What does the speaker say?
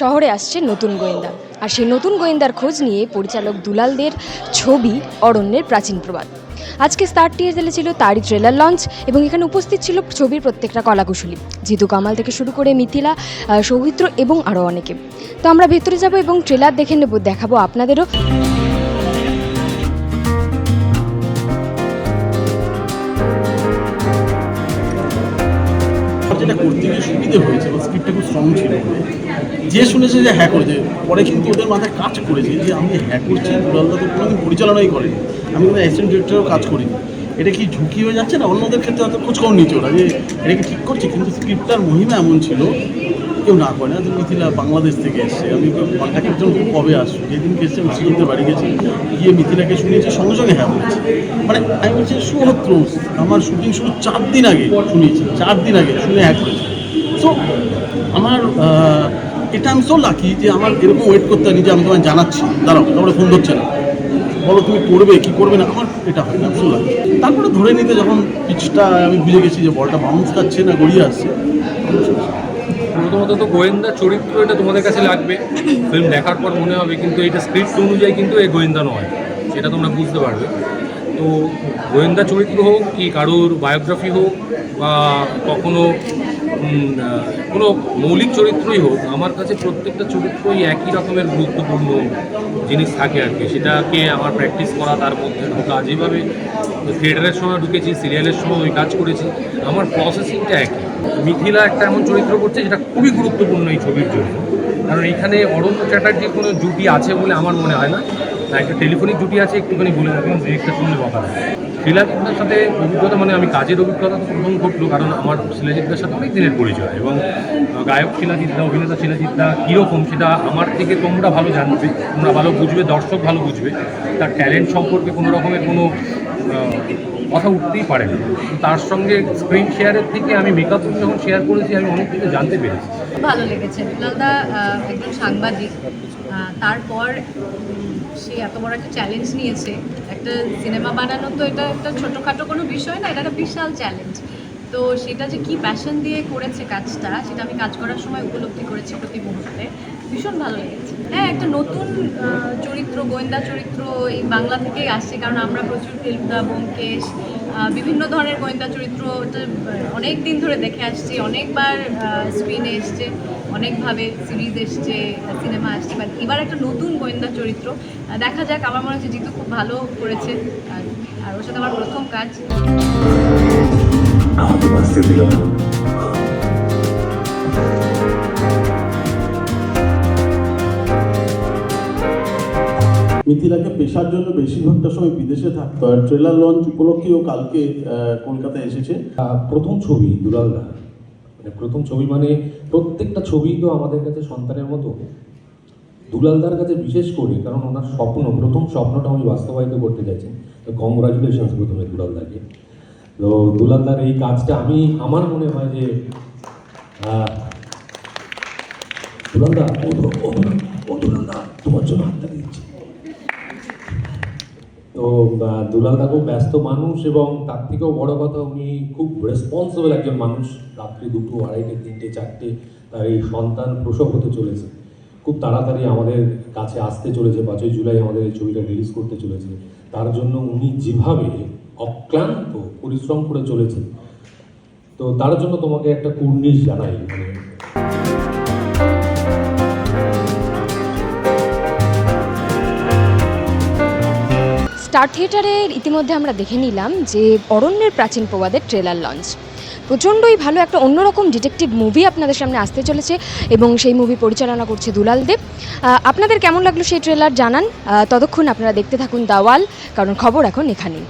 শহরে আসছে নতুন গোয়েন্দা। আর সেই নতুন গোয়েন্দার খোঁজ নিয়ে পরিচালক দুলালদের ছবি অরণ্যের প্রাচীন প্রবাদ। আজকে স্টার টিয়ে ছিল তারই ট্রেলার লঞ্চ এবং এখানে উপস্থিত ছিল ছবির প্রত্যেকটা কলাকুশলী। জিতু কামাল থেকে শুরু করে মিথিলা সৌমিত্র এবং আরও অনেকে। তো আমরা ভেতরে যাব এবং ট্রেলার দেখে নেব, দেখাবো আপনাদেরও। সুবিধে হয়েছে, বা স্ক্রিপ্টটা খুব স্ট্রং ছিল। যে শুনেছে যে হ্যাঁ করেছে, পরে কিন্তু ওদের মাথায় কাজ করেছে যে আমি হ্যাঁ করছি দুলালদা তো কোনোদিন পরিচালনাই করেনি। আমি কোনো অ্যাসিস্ট্যান্ট ডিরেক্টরও কাজ করিনি। এটা কি ঝুঁকি হয়ে যাচ্ছে না? অন্যদের ক্ষেত্রে হয়তো খোঁজখবর নিচ্ছে ওরা যে এটা কি ঠিক করছে? কিন্তু স্ক্রিপ্টটার মহিমা এমন ছিল, কেউ না করে না। তো মিথিলা বাংলাদেশ থেকে এসছে। আমি কন্ট্যাক্টের জন্য কবে আসব যেদিনকে এসছে, আমি সিঁড়িতে বাড়ি গেছি। গিয়ে মিথিলাকে শুনিয়েছি, সঙ্গে সঙ্গে হ্যাঁ বলেছি। মানে আমি বলছি, সুহত্র, আমার শুটিং শুরু চার দিন আগে শুনিয়েছি। চার দিন আগে শুনে হ্যাঁ সো আমার এটা আমি সো লাকি যে আমার এরকম ওয়েট করতে হয়নি যে আমি তোমায় জানাচ্ছি। দাঁড়াও, তারপরে ফোন ধরছে না। বলো, তুমি করবে কি করবে না? আমার এটা হয় না সো লাকি তারপরে ধরে নিতে যখন পিচটা আমি বুঝে গেছি যে বলটা বাউন্স খাচ্ছে না, গড়িয়ে আসছে। প্রথমত তো গোয়েন্দা চরিত্র এটা তোমাদের কাছে লাগবে। ফিল্ম দেখার পর মনে হবে, কিন্তু এটা স্ক্রিপ্ট অনুযায়ী কিন্তু এই গোয়েন্দা নয়, সেটা তোমরা বুঝতে পারবে। তো গোয়েন্দা চরিত্র হোক কি কারোর বায়োগ্রাফি হোক বা কখনো কোনো মৌলিক চরিত্রই হোক, আমার কাছে প্রত্যেকটা চরিত্রই একই রকমের গুরুত্বপূর্ণ জিনিস থাকে আর কি। সেটাকে আমার প্র্যাকটিস করা তার মধ্যে ঢোকা। যেভাবে থিয়েটারের সময় ঢুকেছি, সিরিয়ালের সময় ওই কাজ করেছি, আমার প্রসেসিংটা একই। মিথিলা একটা এমন চরিত্র করছে, যেটা খুবই গুরুত্বপূর্ণ এই ছবির জন্য। কারণ এখানে অরণ্য চ্যাটার্জির কোনো জুটি আছে বলে আমার মনে হয় না। একটা টেলিফোনিক জুটি আছে, একটুখানি বলে রাখলাম ডিরেক্টর শুনলে বকা দেয়। শিলাজিৎদার সাথে অভিজ্ঞতা মানে আমি কাজের অভিজ্ঞতা তো প্রথম ঘটলো, কারণ আমার শিলাজিৎদার সাথে অনেক দিনের পরিচয় এবং গায়ক শিলাজিৎদা, অভিনেতা শিলাজিৎদা কীরকম সেটা আমার থেকে তোমরা ভালো জানবে, তোমরা ভালো বুঝবে, দর্শক ভালো বুঝবে, তার ট্যালেন্ট সম্পর্কে কোনো রকমের কোনো কথা উঠতেই পারে না। তার সঙ্গে স্ক্রিন শেয়ারের থেকে আমি মেকআপ যখন শেয়ার করেছি, আমি অনেক কিছু জানতে পেরেছি। ভালো লেগেছে। একজন সাংবাদিক তারপর সে এত বড় একটা চ্যালেঞ্জ নিয়েছে। একটা সিনেমা বানানো তো এটা একটা ছোটোখাটো কোনো বিষয় না, এটা একটা বিশাল চ্যালেঞ্জ তো সেটা যে কি প্যাশন দিয়ে করেছে কাজটা, সেটা আমি কাজ করার সময় উপলব্ধি করেছি প্রতি মুহূর্তে। ভীষণ ভালো লেগেছে। হ্যাঁ একটা নতুন চরিত্র, গোয়েন্দা চরিত্র এই বাংলা থেকেই আসছে, কারণ আমরা প্রচুর ফিল্মদা, ব্যোমকেশ বিভিন্ন ধরনের গোয়েন্দা চরিত্র অনেক দিন ধরে দেখে আসছি, অনেকবার স্ক্রিনে এসছে। অনেকভাবে সিরিজ এসছে সিনেমা আসছে বাট এবার একটা নতুন গোয়েন্দা চরিত্র। দেখা যাক আমার মনে হচ্ছে জিতু খুব ভালো করেছে। আর ওর সাথে আমার প্রথম কাজ। মিথিলাকে পেশার জন্য বেশিরভাগটা সময় বিদেশে থাকতো আর ট্রেলার লঞ্চ উপলক্ষেও কালকে আহ, কলকাতায় এসেছে। প্রথম ছবি দুলালদা মানে প্রথম ছবি মানে প্রত্যেকটা ছবি তো আমাদের কাছে সন্তানের মতো। দুলালদার কাছে বিশেষ করে, কারণ ওনার স্বপ্ন, প্রথম স্বপ্নটা উনি বাস্তবায়িত করতে চাইছেন। তো কংগ্রাচুলেশনস প্রথমে দুলালদাকে। তো দুলালদার এই কাজটা আমি, আমার মনে হয় যে দুলালদা ও দুলালদা, তোমার জন্য হাতটা দিচ্ছি। তো খুব ব্যস্ত মানুষ এবং তার থেকেও বড় কথা, উনি খুব রেসপন্সিবল একজন মানুষ। রাত্রি দুটো, আড়াইটে, তিনটে, চারটে তার এই সন্তান প্রসব হতে চলেছে। খুব তাড়াতাড়ি আমাদের কাছে আসতে চলেছে, পাঁচই জুলাই আমাদের এই ছবিটা রিলিজ করতে চলেছে। তার জন্য উনি যেভাবে অক্লান্ত পরিশ্রম করে চলেছে তো তার জন্য তোমাকে একটা কুর্নিশ জানাই মানে স্টার থিয়েটারে ইতিমধ্যে আমরা দেখে নিলাম যে অরণ্যের প্রাচীন প্রবাদের ট্রেলার লঞ্চ প্রচণ্ডই ভালো একটা অন্যরকম ডিটেকটিভ মুভি আপনাদের সামনে আসতে চলেছে এবং সেই মুভি পরিচালনা করছে দুলাল দেব। আপনাদের কেমন লাগল সেই ট্রেলার জানান? ততক্ষণ আপনারা দেখতে থাকুন দাওয়াল কারণ খবর এখন এখানেই।